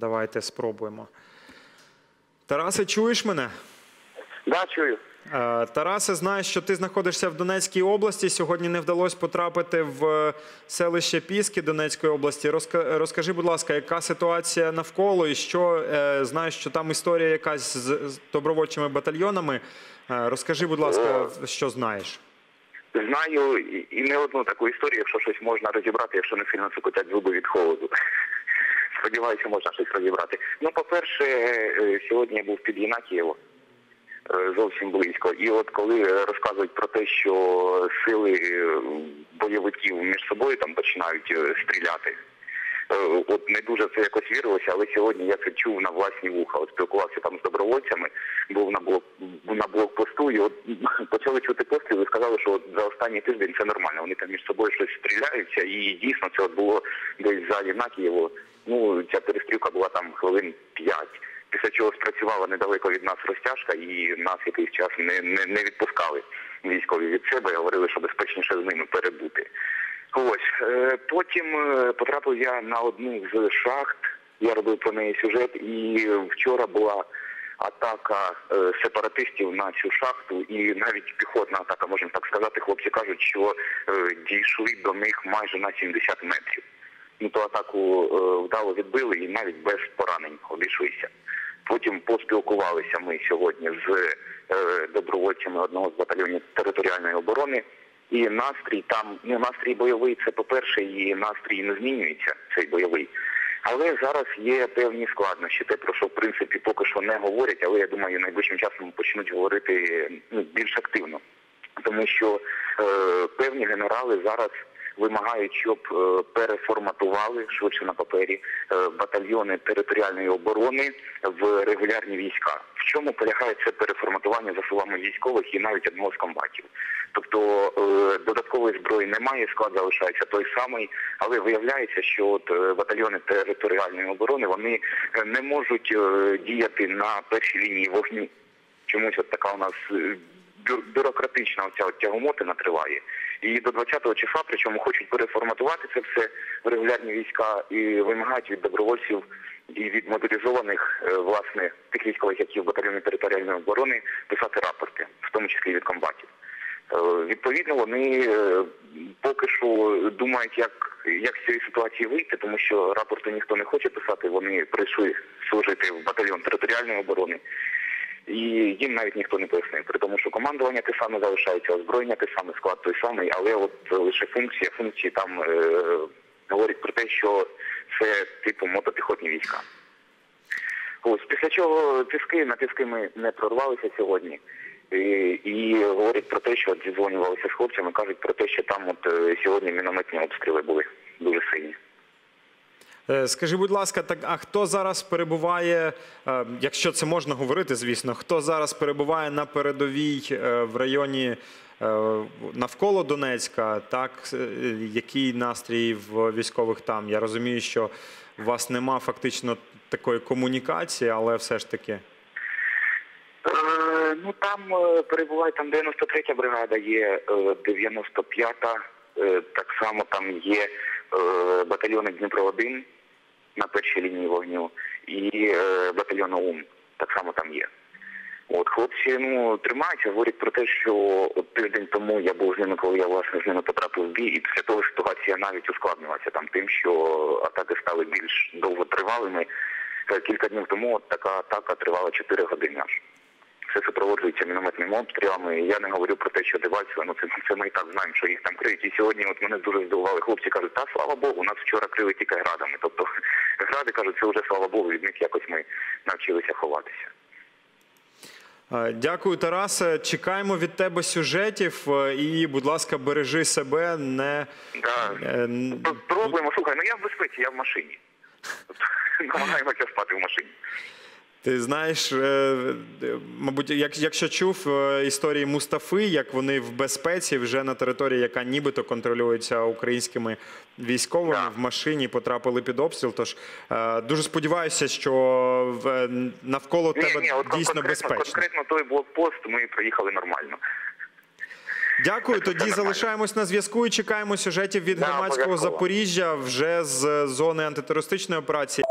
Давайте спробуємо. Тарасе, чуєш мене? Да, чую. Е, Тарасе, знаєш, що ти знаходишся в Донецькій області. Сьогодні не вдалося потрапити в е, селище Піски Донецької області. Розкажи, будь ласка, яка ситуація навколо і що е, знаєш, що там історія якась з, добровольчими батальйонами. Розкажи, будь ласка, що знаєш. Знаю і не одну таку історію, якщо щось можна розібрати, якщо не сильно цокотять зуби від холоду. Сподіваюся, можна щось розібрати. Ну, по-перше, е, сьогодні я був під Єнакієво, е, зовсім близько. І от коли розказують про те, що сили е, бойовиків між собою там починають стріляти. Е, От не дуже це якось вірилося, але сьогодні я це чув на власні вуха. От спілкувався там з добровольцями, був на блок на блокпосту, і от почали чути постріли, і сказали, що от за останній тиждень це нормально. Вони там між собою щось стріляються, і дійсно це от було десь за Єнакієво. Ну ця перестрілка була там хвилин п'ять. Після чого спрацювала недалеко від нас розтяжка, і нас якийсь час не, не, не відпускали військові від себе, говорили, що безпечніше з ними перебути. Ось е, потім е, потрапив я на одну з шахт. Я робив про неї сюжет, і вчора була атака е, сепаратистів на цю шахту, і навіть піхотна атака, можемо так сказати. Хлопці кажуть, що дійшли до них майже на 70 метрів. Ну ту атаку вдало відбили і навіть без поранень обійшлися. Потім поспілкувалися ми сьогодні з добровольцями одного з батальйонів територіальної оборони. І настрій там, ну настрій бойовий, це по-перше, і настрій не змінюється, цей бойовий. Але зараз є певні складнощі, те, про що в принципі поки що не говорять, але я думаю, найближчим часом почнуть говорити ну, більш активно. Тому що е, певні генерали зараз вимагають, щоб е, переформатували швидше на папері е, батальйони територіальної оборони в регулярні війська. В чому полягає це переформатування за словами військових і навіть одного з комбатів? Тобто е, додаткової зброї немає, склад залишається той самий, але виявляється, що от батальйони територіальної оборони вони не можуть діяти на першій лінії вогню. Чомусь от така у нас бюрократична оця от тягомотина триває. І до 20-го числа, причому хочуть переформатувати це все в регулярні війська і вимагають від добровольців і від мобілізованих, е, власне, тих військових, які в батальйоні територіальної оборони, писати рапорти, в тому числі від комбатів. Е, Відповідно, вони е, поки що думають, як, як з цієї ситуації вийти, тому що рапорти ніхто не хоче писати. Вони прийшли служити в батальйон територіальної оборони, і їм навіть ніхто не пояснив. При тому, що командування те саме залишається, озброєння те саме, склад той самий, але от лише функція функції там е, говорить про те, що це типу мотопіхотні війська. Ось після чого тиски на тиски ми не прорвалися сьогодні. І, і говорять про те, що от з хлопцями, кажуть про те, що там от е, сьогодні мінометні обстріли були дуже сильні. Е, Скажи, будь ласка, так а хто зараз перебуває, е, якщо це можна говорити, звісно, хто зараз перебуває на передовій е, в районі навколо Донецька? Так, який настрій в військових там? Я розумію, що у вас нема фактично такої комунікації, але все ж таки. Ну там перебуває там 93-я бригада, є е, 95-та, е, так само там є батальйони Дніпро 1 на першій лінії вогню і е, батальйон УМ так само там є. От хлопці ну тримаються, говорять про те, що от тиждень тому я був з ними, коли я власне з ними потрапив в бій, і після того ситуація навіть ускладнилася там тим, що атаки стали більш довготривалими. Е, Кілька днів тому от така атака тривала 4 години аж. Все супроводжується мінометними обстрілами. Я не говорю про те, що Дебальцево, ну це, це ми і так знаємо, що їх там криють. І сьогодні от мене дуже здивували хлопці, кажуть, та слава Богу, нас вчора крили тільки градами. Тобто гради кажуть, це вже слава Богу, від них якось ми навчилися ховатися. Е, Дякую, Тарасе. Чекаємо від тебе сюжетів е, і, будь ласка, бережи себе. Не Да. е, Пробуємо, слухай, ну я в безпеці, я в машині. Тобто, Намагаємося спати в машині. Ти знаєш, е, е, мабуть, як, якщо чув е, історії Мустафи, як вони в безпеці вже на території, яка нібито контролюється українськими військовими, Да. в машині потрапили під обстріл. Тож дуже сподіваюся, що навколо Ні, тебе ні, от дійсно конкретно, безпечно. конкретно той блокпост ми проїхали нормально. Дякую. Тоді залишаємось на зв'язку і чекаємо сюжетів від громадського. Запоріжжя вже з зони антитерористичної операції.